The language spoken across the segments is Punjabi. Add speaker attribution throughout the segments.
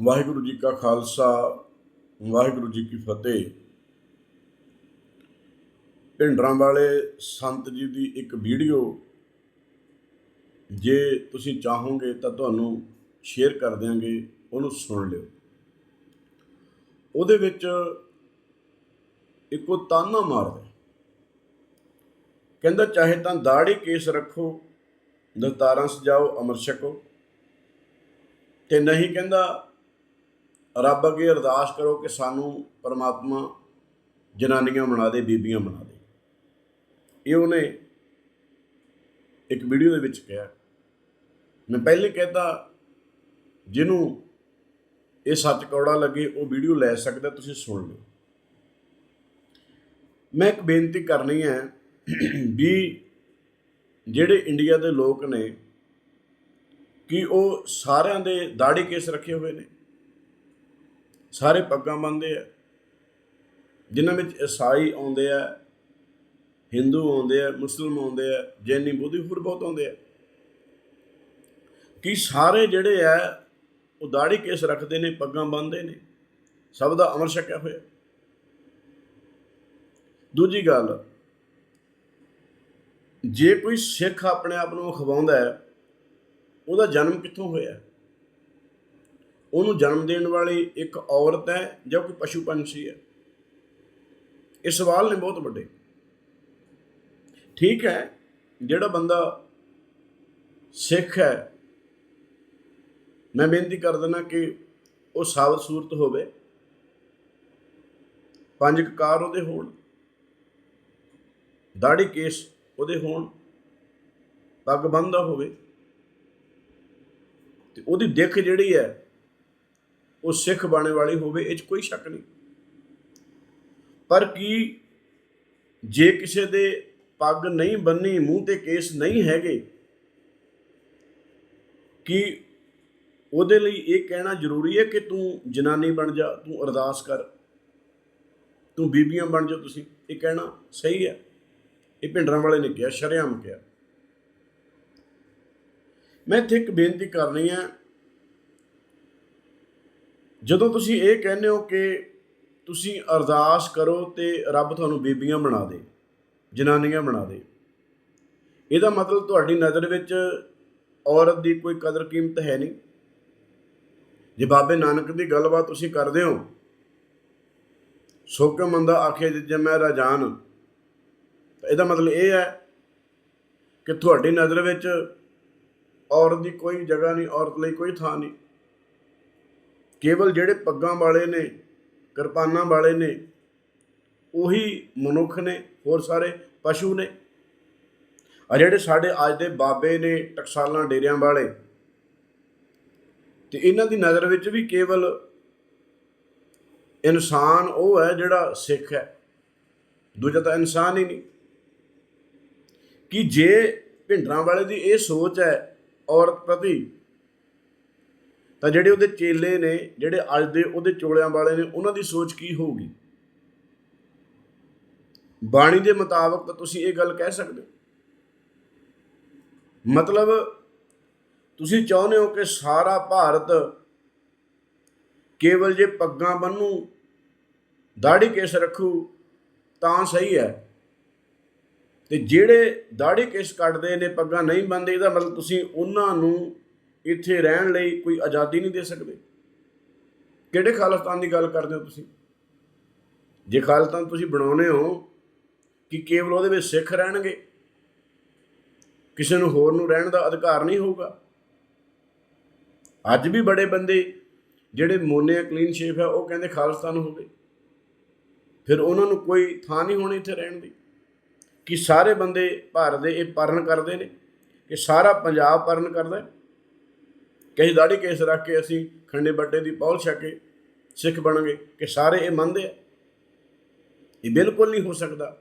Speaker 1: ਵਾਹਿਗੁਰੂ ਜੀ ਕਾ ਖਾਲਸਾ, ਵਾਹਿਗੁਰੂ ਜੀ ਕੀ ਫਤਿਹ। ਭਿੰਡਰਾਂ ਵਾਲੇ ਸੰਤ ਜੀ ਦੀ ਇੱਕ ਵੀਡੀਓ ਜੇ ਤੁਸੀਂ ਚਾਹੋਗੇ ਤਾਂ ਤੁਹਾਨੂੰ ਸ਼ੇਅਰ ਕਰ ਦਿਆਂਗੇ, ਉਹਨੂੰ ਸੁਣ ਲਿਓ। ਉਹਦੇ ਵਿੱਚ ਇੱਕੋ ਤਾਨਾ ਮਾਰਦਾ ਕਹਿੰਦਾ, ਚਾਹੇ ਤਾਂ ਦਾੜੀ ਕੇਸ ਰੱਖੋ ਦਸਤਾਰਾਂ ਸਜਾਓ, ਅਮਰ ਛਕੋ। ਤੇ ਨਹੀਂ ਕਹਿੰਦਾ ਰੱਬ ਅੱਗੇ ਅਰਦਾਸ ਕਰੋ ਕਿ ਸਾਨੂੰ ਪਰਮਾਤਮਾ ਜਨਾਨੀਆਂ ਬਣਾ ਦੇ, ਬੀਬੀਆਂ ਬਣਾ ਦੇ। ਇਹ ਉਹਨੇ ਇੱਕ ਵੀਡੀਓ ਦੇ ਵਿੱਚ ਕਿਹਾ। ਮੈਂ ਪਹਿਲੇ ਕਹਿੰਦਾ ਜਿਹਨੂੰ ਇਹ ਸੱਚ ਕੌੜਾ ਲੱਗੇ, ਉਹ ਵੀਡੀਓ ਲੈ ਸਕਦਾ, ਤੁਸੀਂ ਸੁਣ ਲਿਓ। ਮੈਂ ਇੱਕ ਬੇਨਤੀ ਕਰਨੀ ਹੈ ਵੀ ਜਿਹੜੇ ਇੰਡੀਆ ਦੇ ਲੋਕ ਨੇ, ਕਿ ਉਹ ਸਾਰਿਆਂ ਦੇ ਦਾੜੀ ਕੇਸ ਰੱਖੇ ਹੋਏ ਨੇ। ਸਾਰੇ ਪੱਗਾਂ ਬੰਨਦੇ ਆ। ਜਿਨ੍ਹਾਂ ਵਿੱਚ ਈਸਾਈ ਆਉਂਦੇ ਆ, ਹਿੰਦੂ ਆਉਂਦੇ ਆ, ਮੁਸਲਮਾਨ ਆਉਂਦੇ ਆ, ਜੈਨੀ, ਬੋਧੀ ਹੋਰ ਬਹੁਤ ਆਉਂਦੇ ਆ। ਕਿ ਸਾਰੇ ਜਿਹੜੇ ਆ, ਉਹ ਦਾੜੀ ਕੇਸ ਰੱਖਦੇ ਨੇ, ਪੱਗਾਂ ਬੰਨਦੇ ਨੇ। ਸਭ ਦਾ ਅਮਰ ਛਕਿਆ ਹੋਇਆ। ਦੂਜੀ ਗੱਲ, ਜੇ ਕੋਈ ਸਿੱਖ ਆਪਣੇ ਆਪ ਨੂੰ ਖਵਾਉਂਦਾ ਹੈ, ਉਹਦਾ ਜਨਮ ਕਿੱਥੋਂ ਹੋਇਆ? ਉਹਨੂੰ ਜਨਮ ਦੇਣ ਵਾਲੀ ਇੱਕ ਔਰਤ ਹੈ ਜਾਂ ਕੋਈ ਪਸ਼ੂ ਪੰਛੀ ਹੈ। ਇਹ ਸਵਾਲ ਨੇ ਬਹੁਤ ਵੱਡੇ। ਠੀਕ ਹੈ, ਜਿਹੜਾ ਬੰਦਾ ਸਿੱਖ ਹੈ, ਮੈਂ ਬੇਨਤੀ ਕਰ ਦਿੰਦਾ ਕਿ ਉਹ ਸਾਬਤ ਸੂਰਤ ਹੋਵੇ। ਪੰਜ ਕਕਾਰ ਉਹਦੇ ਹੋਣ ਦਾੜੀ ਕੇਸ ਉਹਦੇ ਹੋਣ, ਪੱਗ ਬੰਨਦਾ ਹੋਵੇ। ਤੇ ਉਹਦੀ ਦਿੱਖ ਜਿਹੜੀ ਹੈ ਉਹ ਸਿੱਖ ਬਾਣੇ ਵਾਲੀ ਹੋਵੇ, ਇਹ 'ਚ ਕੋਈ ਸ਼ੱਕ ਨਹੀਂ। ਪਰ ਕੀ ਜੇ ਕਿਸੇ ਦੇ ਪੱਗ ਨਹੀਂ ਬੰਨੀ, ਮੂੰਹ ਤੇ ਕੇਸ ਨਹੀਂ ਹੈਗੇ, ਕਿ ਉਹਦੇ ਲਈ ਇਹ ਕਹਿਣਾ ਜ਼ਰੂਰੀ ਹੈ ਕਿ ਤੂੰ ਜਨਾਨੀ ਬਣ ਜਾ, ਤੂੰ ਅਰਦਾਸ ਕਰ। ਤੂੰ ਬੀਬੀਆਂ ਬਣ ਜਾ ਤੁਸੀਂ, ਇਹ ਕਹਿਣਾ ਸਹੀ ਹੈ। ਇਹ ਭਿੰਡਰਾਂ ਵਾਲੇ ਨੇ ਕਿਹਾ, ਸ਼ਰਿਆਮ ਕਿਹਾ। ਮੈਂ ਇੱਥੇ ਇੱਕ ਬੇਨਤੀ ਕਰਨੀ ਹੈ ਜਦੋਂ ਤੁਸੀਂ ਇਹ ਕਹਿੰਦੇ ਹੋ ਕਿ ਤੁਸੀਂ ਅਰਦਾਸ ਕਰੋ ਤੇ ਰੱਬ ਤੁਹਾਨੂੰ ਬੀਬੀਆਂ ਬਣਾ ਦੇ, ਜਨਾਨੀਆਂ ਬਣਾ ਦੇ, ਇਹਦਾ ਮਤਲਬ ਤੁਹਾਡੀ ਨਜ਼ਰ ਵਿੱਚ ਔਰਤ ਦੀ ਕੋਈ ਕਦਰ ਕੀਮਤ ਹੈ ਨਹੀਂ? ਜੇ ਬਾਬੇ ਨਾਨਕ ਦੀ ਗੱਲਬਾਤ ਤੁਸੀਂ ਕਰਦੇ ਹੋ ਸੋਕੇ ਮੰਦਾ ਆਖੇ ਜੇ ਮੈਂ ਰਾਜਾਨ ਇਹਦਾ ਮਤਲਬ ਇਹ ਹੈ ਕਿ ਤੁਹਾਡੀ ਨਜ਼ਰ ਵਿੱਚ ਔਰਤ ਦੀ ਕੋਈ ਜਗ੍ਹਾ ਨਹੀਂ, ਔਰਤ ਲਈ ਕੋਈ ਥਾਂ ਨਹੀਂ। ਕੇਵਲ ਜਿਹੜੇ ਪੱਗਾਂ ਵਾਲੇ ਨੇ, ਕਿਰਪਾਨਾਂ ਵਾਲੇ ਨੇ, ਉਹੀ ਮਨੁੱਖ ਨੇ, ਹੋਰ ਸਾਰੇ ਪਸ਼ੂ ਨੇ। ਆ ਜਿਹੜੇ ਸਾਡੇ ਅੱਜ ਦੇ ਬਾਬੇ ਨੇ, ਟਕਸਾਲਾਂ ਡੇਰਿਆਂ ਵਾਲੇ, ਤੇ ਇਹਨਾਂ ਦੀ ਨਜ਼ਰ ਵਿੱਚ ਵੀ ਕੇਵਲ ਇਨਸਾਨ ਉਹ ਹੈ ਜਿਹੜਾ ਸਿੱਖ ਹੈ। ਦੂਜਾ ਤਾਂ ਇਨਸਾਨ ਹੀ ਨਹੀਂ। ਕਿ ਜੇ ਭਿੰਡਰਾਂ ਵਾਲੇ ਦੀ ਇਹ ਸੋਚ ਹੈ ਔਰਤ ਪ੍ਰਤੀ ਤਾਂ ਜਿਹੜੇ ਉਹਦੇ ਚੇਲੇ ਨੇ, ਜਿਹੜੇ ਅੱਜ ਦੇ ਉਹਦੇ ਚੋਲਿਆਂ ਵਾਲੇ ਨੇ, ਉਹਨਾਂ ਦੀ ਸੋਚ ਕੀ ਹੋਊਗੀ? ਬਾਣੀ ਦੇ ਮੁਤਾਬਕ ਤਾਂ ਤੁਸੀਂ ਇਹ ਗੱਲ ਕਹਿ ਸਕਦੇ ਹੋ। ਮਤਲਬ ਤੁਸੀਂ ਚਾਹੁੰਦੇ ਹੋ ਕਿ ਸਾਰਾ ਭਾਰਤ ਕੇਵਲ ਜੇ ਪੱਗਾਂ ਬੰਨੂ ਦਾੜੀ ਕੇਸ ਰੱਖੂ, ਤਾਂ ਸਹੀ ਹੈ। ਤੇ ਜਿਹੜੇ ਦਾੜੀ ਕੇਸ ਕੱਟਦੇ ਨੇ, ਪੱਗਾਂ ਨਹੀਂ ਬੰਨਦੇ ਇਹਦਾ ਮਤਲਬ ਤੁਸੀਂ ਉਹਨਾਂ ਨੂੰ ਇੱਥੇ ਰਹਿਣ ਲਈ ਕੋਈ ਆਜ਼ਾਦੀ ਨਹੀਂ ਦੇ ਸਕਦੇ। ਕਿਹੜੇ ਖਾਲਿਸਤਾਨ ਦੀ ਗੱਲ ਕਰਦੇ ਹੋ ਤੁਸੀਂ? ਜੇ ਖਾਲਿਸਤਾਨ ਤੁਸੀਂ ਬਣਾਉਨੇ ਹੋ ਕਿ ਕੇਵਲ ਉਹਦੇ ਵਿੱਚ ਸਿੱਖ ਰਹਿਣਗੇ, ਕਿਸੇ ਨੂੰ ਹੋਰ ਨੂੰ ਰਹਿਣ ਦਾ ਅਧਿਕਾਰ ਨਹੀਂ ਹੋਊਗਾ। ਅੱਜ ਵੀ ਬੜੇ ਬੰਦੇ ਜਿਹੜੇ ਮੋਨੇ ਕਲੀਨ ਸ਼ੇਪ ਹੈ ਉਹ ਕਹਿੰਦੇ ਖਾਲਿਸਤਾਨ ਹੋ ਗਏ ਫਿਰ ਉਹਨਾਂ ਨੂੰ ਕੋਈ ਥਾਂ ਨਹੀਂ ਹੋਣੀ ਇੱਥੇ ਰਹਿਣ ਦੀ। ਕਿ ਸਾਰੇ ਬੰਦੇ ਭਾਰਤ ਦੇ ਇਹ ਪਰਨ ਕਰਦੇ ਨੇ, ਕਿ ਸਾਰਾ ਪੰਜਾਬ ਪਰਨ ਕਰਦਾ ਕਈ ਦਾੜੀ ਕੇਸ ਰੱਖ ਕੇ ਅਸੀਂ ਖੰਡੇ ਬੱਟੇ ਦੀ ਪੌਲ ਛਕ ਕੇ ਸਿੱਖ ਬਣਾਂਗੇ ਕਿ ਸਾਰੇ ਇਹ ਮੰਨਦੇ ਆ। ਇਹ ਬਿਲਕੁਲ ਨਹੀਂ ਹੋ ਸਕਦਾ।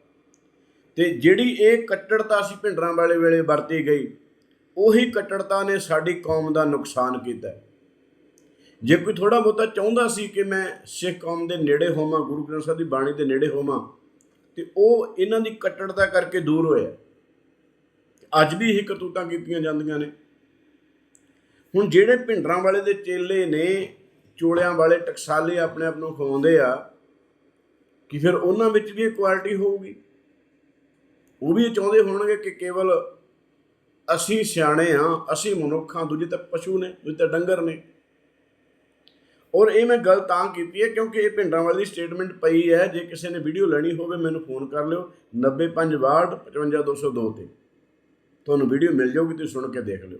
Speaker 1: ਤੇ ਜਿਹੜੀ ਇਹ ਕੱਟੜਤਾ ਸੀ ਭਿੰਡਰਾਂ ਵਾਲੇ ਵੇਲੇ ਵਰਤੀ ਗਈ, ਉਹੀ ਕੱਟੜਤਾ ਨੇ ਸਾਡੀ ਕੌਮ ਦਾ ਨੁਕਸਾਨ ਕੀਤਾ। ਜੇ ਕੋਈ ਥੋੜਾ ਬਹੁਤਾ ਚਾਹੁੰਦਾ ਸੀ ਕਿ ਮੈਂ ਸਿੱਖ ਕੌਮ ਦੇ ਨੇੜੇ ਹੋਵਾਂ, ਗੁਰੂ ਗ੍ਰੰਥ ਸਾਹਿਬ ਦੀ ਬਾਣੀ ਦੇ ਨੇੜੇ ਹੋਵਾਂ, ਤੇ ਉਹ ਇਹਨਾਂ ਦੀ ਕੱਟੜਤਾ ਕਰਕੇ ਦੂਰ ਹੋਇਆ। ਅੱਜ ਵੀ ਇਹ ਕਰਤੂਤਾਂ ਕੀਤੀਆਂ ਜਾਂਦੀਆਂ ਨੇ। ਹੁਣ ਜਿਹੜੇ ਭਿੰਡਰਾਂ ਵਾਲੇ ਦੇ ਚੇਲੇ ਨੇ, ਚੋਲਿਆਂ ਵਾਲੇ, ਟਕਸਾਲੇ ਆਪਣੇ ਆਪ ਨੂੰ ਖਵਾਉਂਦੇ ਆ, ਕਿ ਫਿਰ ਉਹਨਾਂ ਵਿੱਚ ਵੀ ਇਹ ਕੁਆਲਿਟੀ ਹੋਊਗੀ? ਉਹ ਵੀ ਇਹ ਚਾਹੁੰਦੇ ਹੋਣਗੇ ਕਿ ਕੇਵਲ ਅਸੀਂ ਸਿਆਣੇ ਆ, ਅਸੀਂ ਮਨੁੱਖਾਂ ਦੂਜੇ ਤਾਂ ਪਸ਼ੂ ਨੇ, ਦੂਜੇ ਤਾਂ ਡੰਗਰ ਨੇ। ਔਰ ਇਹ ਮੈਂ ਗੱਲ ਤਾਂ ਕੀਤੀ ਹੈ ਕਿਉਂਕਿ ਇਹ ਪਿੰਡਾਂ ਵਾਲੀ ਸਟੇਟਮੈਂਟ ਪਈ ਹੈ, ਜੇ ਕਿਸੇ ਨੇ ਵੀਡੀਓ ਲੈਣੀ ਹੋਵੇ, ਮੈਨੂੰ ਫੋਨ ਕਰ ਲਿਓ 90562 55202 ਤੇ। ਤੁਹਾਨੂੰ ਵੀਡੀਓ ਮਿਲ ਜਾਊਗੀ, ਤੁਸੀਂ ਸੁਣ ਕੇ ਦੇਖ ਲਿਓ।